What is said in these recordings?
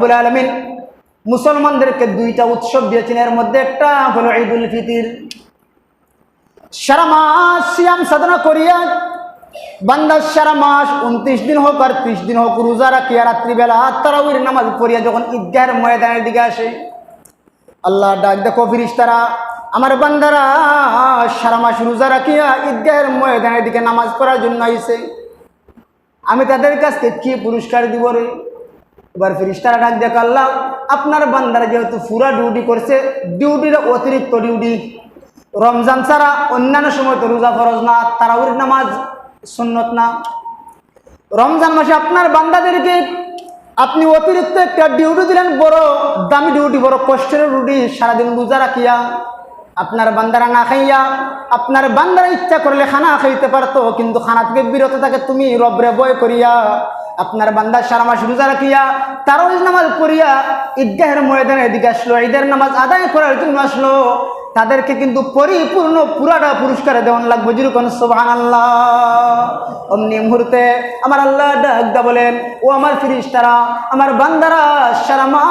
রব্বুল আলমিন মুসলমানদেরকে দুইটা উৎসব দিয়েছেন। এর মধ্যে একটা হলো ঈদুল ফিতির। সারা মাস সিয়াম সাধনা করিয়া বান্দার সারা মাস উনত্রিশ দিন হোক আর ত্রিশ দিন হোক রোজা রাখিয়া রাত্রিবেলা তারাউর নামাজ পড়িয়া যখন ঈদগাহের ময়দানের দিকে আসে, আল্লাহ ডাক দেখো ফিরিস্তারা, আমার বান্দারা, সারা মাস রোজা রাখিয়া ঈদগাহের ময়দানের দিকে নামাজ পড়ার জন্য আইছে। আমি তাদের কাছকে কি পুরস্কার দিব রে? এবার ফিরিস্তারা ডাক আল্লাহ আপনার বান্দারা যেহেতু পুরা ডিউটি করছে ডিউটির অতিরিক্ত ডিউটি রমজান ছাড়া অন্যান্য সময় তো রোজা ফরজ না, তারাউর নামাজ সুন্নত না। রমজান মাসে আপনার বান্দাদেরকে আপনি অতিরিক্ত একটা ডিউটি দিলেন, বড় দামি ডিউটি বড় কষ্টের ডিউটি সারাদিন রোজা রাখিয়া, আপনার বান্দারা না খাইয়া, আপনার বান্দারা ইচ্ছা করলে খানা খাইতে পারতো, কিন্তু খানা থেকে বিরত থাকে, তুমি রবরে বয় করিয়া। আপনার বান্দা সারা মাস রোজা রাখিয়া, তারও নামাজ করিয়া ঈদগাহের ময়দানের দিকে আসলো, ঈদের নামাজ আদায় করার জন্য আসলো, তাদেরকে কিন্তু পরিপূর্ণ পুরাটা পুরস্কার দেওয়ান লাগবে। যেরকম সোহান আল্লাহ অমনি মুহূর্তে আমার আল্লাহ ডাকদা বলেন, ও আমার ফিরিস্তারা, আমার বান্দারা সারা মাস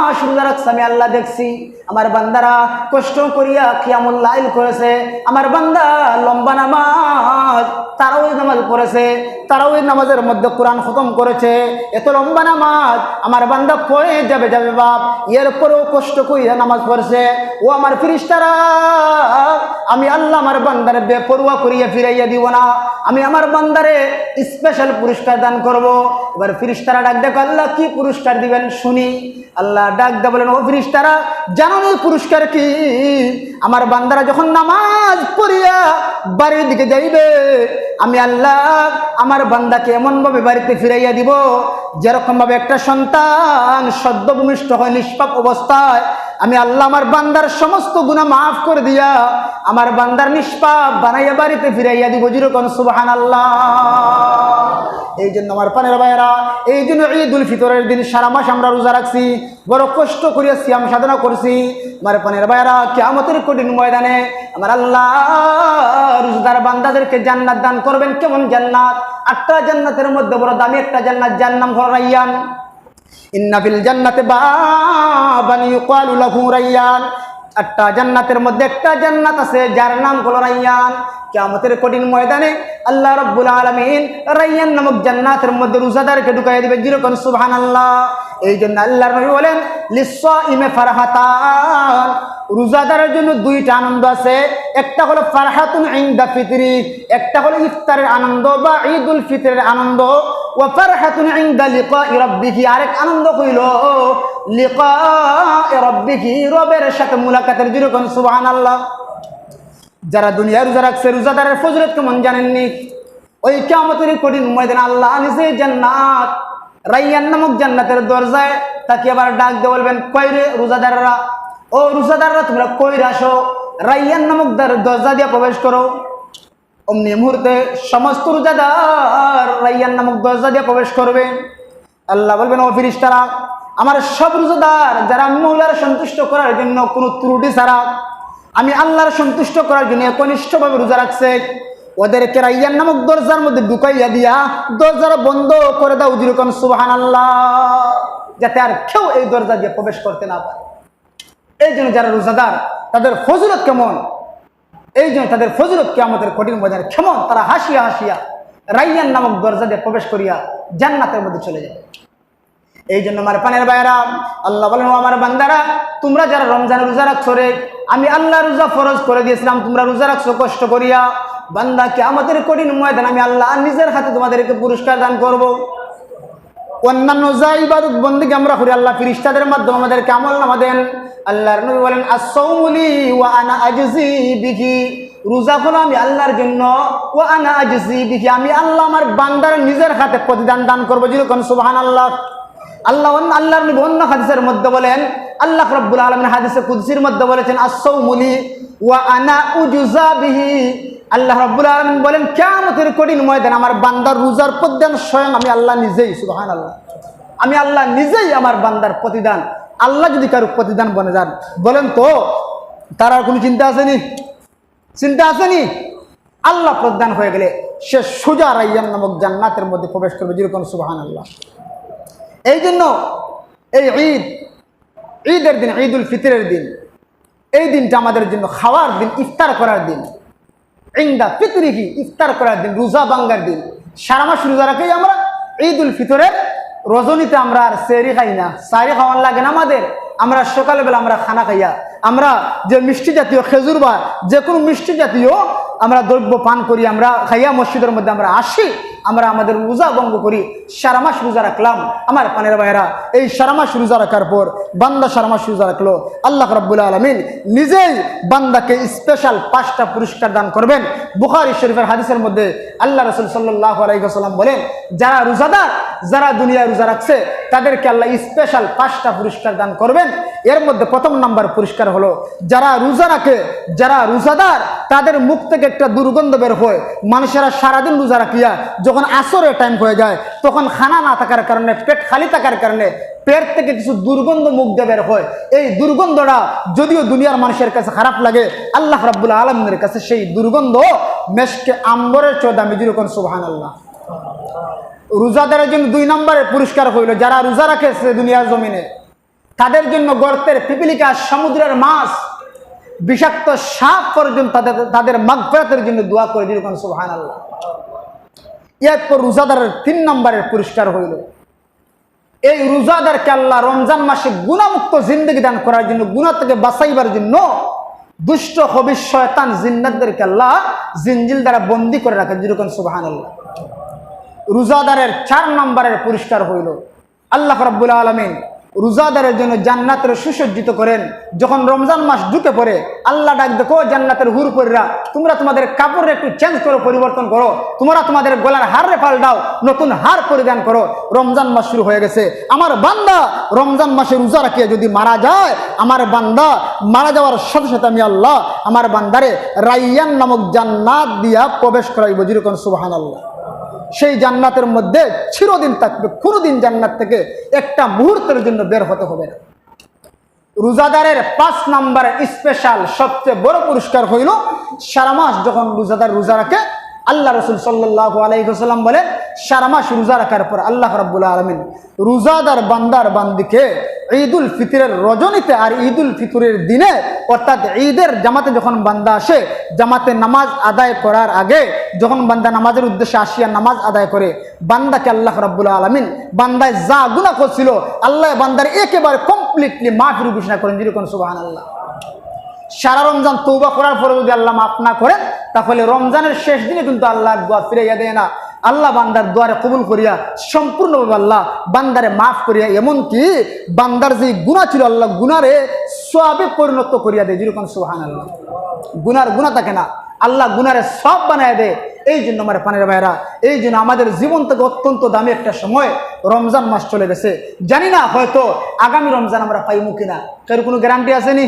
রাখছে আমি আল্লাহ দেখছি। আমার বান্দারা কষ্ট করিয়া খিয়ামুল লাইল করেছে। আমার বান্দা লম্বা নামাজ তারাও নামাজ পড়েছে। তারাও নামাজের মধ্যে কোরআন খতম করেছে। এত লম্বা নামাজ, আমার বান্দা পড়ে যাবে যাবে বাপ। এরপরেও কষ্ট করিয়া নামাজ পড়েছে। ও আমার ফিরিস্তারা আমি আল্লাহ আমার বান্দারে বেপরুয়া করিয়া ফিরাইয়া দিব না। আমি আমার বান্দারে স্পেশাল পুরস্কার দান করব। এবার ফিরিস্তারা ডাক দেখো, আল্লাহ, কি পুরস্কার দিবেন? শুনি। আল্লাহ ডাক দে বলেন, ও ফিরিস্তারা এই পুরস্কার কি? আমার বান্দারা যখন নামাজ পড়িয়া বাড়ির দিকে যাইবে, আমি আল্লাহ আমার বান্দাকে এমনভাবে বাড়িতে ফিরাইয়া দিব, যেরকমভাবে একটা সন্তান সদ্যভূমিষ্ঠ হয়, নিষ্পাপ অবস্থায় আমি আল্লাহ আমার বান্দার সমস্ত গুণা মাফ করে দিয়া আমার বান্দার নিষ্পাপ বানাইয়া বাড়িতে ফিরাইয়া দিব। যেরকম সুবাহান আল্লাহ এই জন্য আমার পানের ভাইয়েরা, এই জন্য ঈদ উল ফিতরের দিন সারা মাস আমরা রোজা রাখছি, বড় কষ্ট করিয়া সিয়াম সাধনা করছি। আমার পানের ভাইয়েরা কেমতের কঠিন ময়দানে আমার আল্লাহ রোজদার বান্দাদেরকে জান্নাত দান করবেন। কেমন জান্নাত? আটটা জান্নাতের মধ্যে বড় দামি একটা জান্নাত যার নাম হল রাইয়ান। ইন্নাফিল জান্নাতে বাবানি ইউকালু লাহু রাইয়ান। একটা জান্নাতের মধ্যে একটা জান্নাত আছে, যার নাম হলো রাইয়ান। কিয়ামতের কঠিন ময়দানে আল্লাহ রাব্বুল আলামিন রাইয়ান নামক জান্নাতের মধ্যে রোজাদারকে ঢুকাই দিবে যেরকম সুবহানাল্লাহ। এই জন্য আল্লাহর নবী বলেন লিসাইমে ফারহাতান। রোজাদারের জন্য দুইটা আনন্দ আছে। একটা হলো ফারহাতুন ইনদা ফিতরি, একটা হলো ইফতারের আনন্দ বা ঈদ উল ফিতরের আনন্দ। আরেক আনন্দ সাথে মুলাকাতের যারা দুনিয়া রোজা রাখছে, রোজাদারের ফজরত কেমন জানেননি। ওই কেমতের কঠিন ময়দান আল্লাহ নিজে জান্নাত, রাইয়ান নামক জান্নাতের দরজায় তাকে আবার ডাক দিয়ে বলবেন কইরে রোজাদাররা? ও রোজাদাররা, তোমরা কইরে আসো, রাইয়ান নামক দরজা দিয়ে প্রবেশ করো। অমনি মুহূর্তে সমস্ত রোজাদার রাইয়ান নামক দরজা দিয়ে প্রবেশ করবে। আল্লাহ বলবেন, ও ফিরিস্তারা, আমার সব রোজাদার যারা মহিলার সন্তুষ্ট করার জন্য কোনো ত্রুটি ছাড়া, আমি আল্লাহর সন্তুষ্ট করার জন্য একনিষ্ঠভাবে রোজা রাখছে। ওদেরকে রাইয়ান নামক দরজার মধ্যে ঢুকাইয়া দিয়া দরজার বন্ধ করে দাও যেরকম সুবাহান আল্লাহ যাতে আর কেউ এই দরজা দিয়ে প্রবেশ করতে না পারে। এই জন্য যারা রোজাদার, তাদের ফজলত কেমন? এই জন্য তাদের ফজলত কে আমাদের কঠিন বাজার কেমন? তারা হাসিয়া হাসিয়া রাইয়ান নামক দরজা দিয়ে প্রবেশ করিয়া জান্নাতের মধ্যে চলে যাবে এই জন্য আমার পানের ভাইয়েরা, আল্লাহ বলেন আমার বান্দারা, তোমরা যারা রমজান রোজা রাখছো রে, আমি আল্লাহ রোজা ফরজ করে দিয়েছিলাম, তোমরা রোজা রাখছো, কষ্ট করিয়া। বান্দাকে আমাদের কঠিন ময়দান আমি আল্লাহ নিজের হাতে তোমাদেরকে পুরস্কার দান করব। অন্যান্য যা ইবাদত বন্দিকে আমরা করি, আল্লাহ ফিরিস্তাদের মাধ্যমে আমাদের আমল নামা দেন। আল্লাহর নবী বলেন আসৌমুলি ওয়া আনা আজজি বিহি। রোজা হলো আমি আল্লাহর জন্য ও আনা আজজি বিহি। আমি আল্লাহ আমার বান্দার নিজের হাতে প্রতিদান দান করব যেরকম সুবাহান আল্লাহ আল্লাহ আল্লাহর নবী অন্য হাদিসের মধ্যে বলেন, আল্লাহ রব্বুল আলমের হাদিসে কুদ্সির মধ্যে বলেছেন আসৌমুলি ওয়া আনা উজুজা বিহি। আল্লাহ রব্বুল আলমিন বলেন কেমতের কঠিন ময়দান আমার বান্দার রোজার প্রদান স্বয়ং আমি আল্লাহ নিজেই সুবাহান আল্লাহ আমি আল্লাহ নিজেই আমার বান্দার প্রতিদান। আল্লাহ যদি কারও প্রতিদান বনে যান, বলেন তো, তার আর কোনো চিন্তা আসেনি চিন্তা আসেনি আল্লাহ প্রদান হয়ে গেলে সে সোজা রাইয়ান নামক জান্নাতের মধ্যে প্রবেশ করবে, যেরকম সুবাহান আল্লাহ এই জন্য এই ঈদ, ঈদের দিন ঈদ উল ফিতরের দিন এই দিনটা আমাদের জন্য খাওয়ার দিন, ইফতার করার দিন। ইন্দা ফিতরি কি ইফতার করার দিন, রোজা বাঙ্গার দিন। সারা মাস রোজা রাখেই আমরা ঈদ উল ফিতরের রজনীতে আমরা আর সেরি খাই না। সারি খাওয়ার লাগে না আমাদের। আমরা সকালবেলা আমরা খানা খাইয়া, আমরা যে মিষ্টি জাতীয় খেজুর বা যে কোনো মিষ্টি জাতীয় আমরা দ্রব্য পান করি, আমরা খাইয়া মসজিদের মধ্যে আমরা আসি। আমরা আমাদের রোজা ভঙ্গ করি, সারা মাস রোজা রাখলাম। আমার পানের ভাইরা এই সারা মাস রোজা রাখার পর বান্দা সারা মাস রোজা রাখল। আল্লাহ রব্বুল আলমিন নিজেই বান্দাকে স্পেশাল পাঁচটা পুরস্কার দান করবেন। বুখারি শরীফের হাদিসের মধ্যে আল্লাহ রসুল সাল্লাহ আলাইসাল্লাম বলেন, যারা রোজাদার যারা দুনিয়ায় রোজা রাখছে, তাদেরকে আল্লাহ স্পেশাল পাঁচটা পুরস্কার দান করবেন। এর মধ্যে প্রথম নাম্বার পুরস্কার হলো, যারা রোজা রাখে, যারা রোজাদার, তাদের মুখ থেকে একটা দুর্গন্ধ বের হয়। মানুষেরা সারাদিন রোজা রাখিয়া যখন আসরের টাইম হয়ে যায়, তখন খানা না থাকার কারণে, পেট খালি থাকার কারণে পেট থেকে কিছু দুর্গন্ধ মুখ দিয়ে বের হয়। এই দুর্গন্ধটা যদিও দুনিয়ার মানুষের কাছে খারাপ লাগে, আল্লাহ রাব্বুল আলমের কাছে সেই দুর্গন্ধ মেশকে আম্বরের চোদামি যেরকম সুবহান আল্লাহ রোজাদারের জন্য দুই নম্বরের পুরস্কার হইল। যারা রোজা রাখেছে দুনিয়ার জমিনে, তাদের জন্য গর্তের পিপিলিকা, সমুদ্রের মাছ, বিষাক্ত সাপ পর্যন্ত তাদের তাদের মাগফরাতের জন্য দোয়া করে দিল সুবহান আল্লাহ এরপর রোজাদারের তিন নম্বরের পুরস্কার হইল। এই রোজাদারকে আল্লাহ রমজান মাসে গুণামুক্ত জিন্দগি দান করার জন্য, গুণা থেকে বাঁচাইবার জন্য দুষ্ট, হবিষ, শয়তান জিন্দারদেরকে আল্লাহ জিনজিল দ্বারা বন্দি করে রাখে যেরকম সুবাহান আল্লাহ রোজাদারের চার নম্বরের পুরস্কার হইল। আল্লাহ রাব্বুল আলমিন রোজাদারের জন্য জান্নাতের সুসজ্জিত করেন। যখন রমজান মাস ঢুকে পড়ে, আল্লাহ ডাক দেখো, জান্নাতের হুর তোমরা তোমাদের কাপড় একটু চেঞ্জ করো পরিবর্তন করো। তোমরা তোমাদের গলার হারে পাল্টাও, নতুন হার পরিধান করো। রমজান মাস শুরু হয়ে গেছে। আমার বান্দা রমজান মাসে রোজা রাখিয়ে যদি মারা যায়, আমার বান্দা মারা যাওয়ার সাথে সাথে আমি আল্লাহ, আমার বান্দারে রাইয়ান নামক জান্নাত দিয়া প্রবেশ করাইব। যেরকম সুবাহান আল্লাহ সেই জান্নাতের মধ্যে চিরদিন থাকবে, কোনোদিন জান্নাত থেকে একটা মুহূর্তের জন্য বের হতে হবে না। রোজাদারের পাঁচ নাম্বার স্পেশাল সবচেয়ে বড় পুরস্কার হইল, সারা মাস যখন রোজাদার রোজা রাখে আল্লাহ রসুল সাল্লাহ আলাইসাল্লাম বলেন, সারা মাস রোজা রাখার পর আল্লাহ রাব্বুল আলমিন রোজাদার বান্দার বান্দিকে ঈদুল ফিতরের রজনীতে আর ঈদুল ফিতরের দিনে, অর্থাৎ ঈদের জামাতে যখন বান্দা আসে, জামাতে নামাজ আদায় করার আগে যখন বান্দা নামাজের উদ্দেশ্যে আসিয়া নামাজ আদায় করে, বান্দাকে আল্লাহ রাব্বুল আলমিন বান্দায় যা গুণা করছিল, আল্লাহ বান্দার একেবারে কমপ্লিটলি মাফির ঘোষণা করেন যেরকম সুবাহ আল্লাহ সারা রমজান তৌবা করার পরে যদি আল্লাহ মাফ না করেন তাহলে রমজানের শেষ দিনে কিন্তু আল্লাহ দোয়া ফিরাইয়া দেয় না। আল্লাহ বান্দার দোয়ারে কবুল করিয়া, সম্পূর্ণভাবে আল্লাহ বান্দারে মাফ করিয়া, এমনকি বান্দার যে গুণা ছিল আল্লাহ গুনারে সবে পরিণত করিয়া দেয়। যেরকম সুহান আল্লাহ গুনার গুণা থাকে না। আল্লাহ গুনারে সব বানায় দেয়। এই জন্য আমার পানের ভাইরা এই জন্য আমাদের জীবন থেকে অত্যন্ত দামি একটা সময় রমজান মাস চলে গেছে। জানি না হয়তো আগামী রমজান আমরা পাইমু কিনা। কার কোনো গ্যারান্টি আসেনি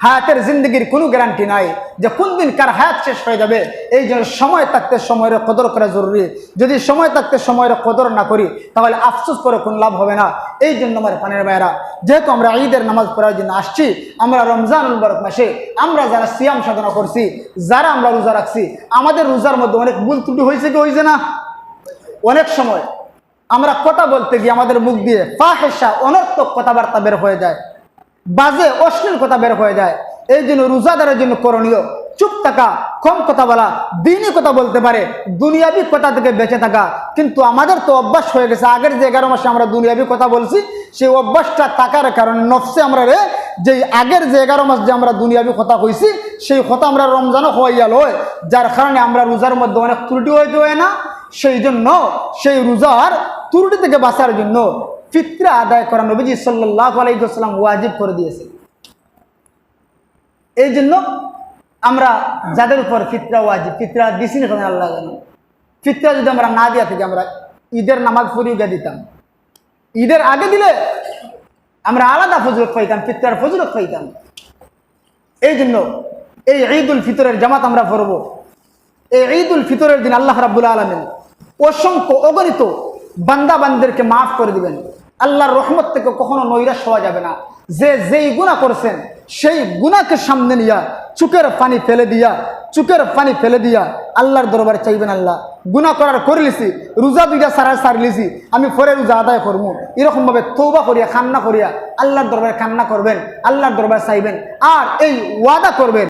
হায়াতের জিন্দগির কোনো গ্যারান্টি নাই যে কোন দিন কার হায়াত শেষ হয়ে যাবে। এই জন্য সময় থাকতে সময়ের কদর করা জরুরি। যদি সময় থাকতে সময়ের কদর না করি, তাহলে আফসোস করে কোন লাভ হবে না। এই জন্য আমার পানের মায়েরা যেহেতু আমরা ঈদের নামাজ পড়ার জন্য আসছি, আমরা রমজান মুবারক মাসে আমরা যারা সিয়াম সাধনা করছি, যারা আমরা রোজা রাখছি, আমাদের রোজার মধ্যে অনেক ভুল ত্রুটি হয়েছে কি হয়েছে না? অনেক সময় আমরা কথা বলতে গিয়ে আমাদের মুখ দিয়ে ফাহেসা অনর্থক কথাবার্তা বের হয়ে যায়। বাজে, অশ্লীল কথা বের হয়ে যায়। এই জন্য রোজাদারের জন্য করণীয়, চুপ থাকা, কম কথা বলা, দিনই কথা বলতে পারে, দুনিয়াবি কথা থেকে বেঁচে থাকা। কিন্তু আমাদের তো অভ্যাস হয়ে গেছে, আগের যে এগারো মাসে আমরা দুনিয়াবি কথা বলছি, সেই অভ্যাসটা থাকার কারণে নফসে আমরা রে যে আগের যে এগারো মাস যে আমরা দুনিয়াবি কথা কইছি, সেই কথা আমরা রমজানও হইয়া লয় যার কারণে আমরা রোজার মধ্যে অনেক ত্রুটি হইতে হয় না। সেই জন্য সেই রোজার ত্রুটি থেকে বাঁচার জন্য ফিতরা আদায় করা নবীজি সাল্লাহ আলাইসাল্লাম ওয়াজিব করে দিয়েছে এই জন্য আমরা যাদের উপর ফিতরা ওয়াজিব, ফিতরা দিছি না আল্লাহ জানো। ফিতরা যদি আমরা না দিয়া থেকে, আমরা ঈদের নামাজ পড়িয়ে দিতাম। ঈদের আগে দিলে আমরা আলাদা ফজরত পাইতাম, ফিতরার ফজরত পাইতাম। এই জন্য এই ঈদ উল ফিতরের জামাত আমরা পড়ব। এই ঈদ উল ফিতরের দিন আল্লাহ রাবুল আলমিন অসংখ্য অগণিত বান্দা বান্দেরকে মাফ করে দিবেন। আল্লাহর রহমত থেকে কখনো নৈরাশ হওয়া যাবে না। যে যেই গুণা করছেন, সেই গুণাকে সামনে নিয়ে, চুকের পানি ফেলে দিয়া, চুকের পানি ফেলে দিয়া আল্লাহর দরবারে চাইবেন আল্লাহ গুণা করার করে লিছি, রোজা দুইটা সারা সার লিছি, আমি পরে রোজা আদায় করব। এরকমভাবে তৌবা করিয়া, কান্না করিয়া আল্লাহর দরবারে কান্না করবেন, আল্লাহর দরবারে চাইবেন, আর এই ওয়াদা করবেন।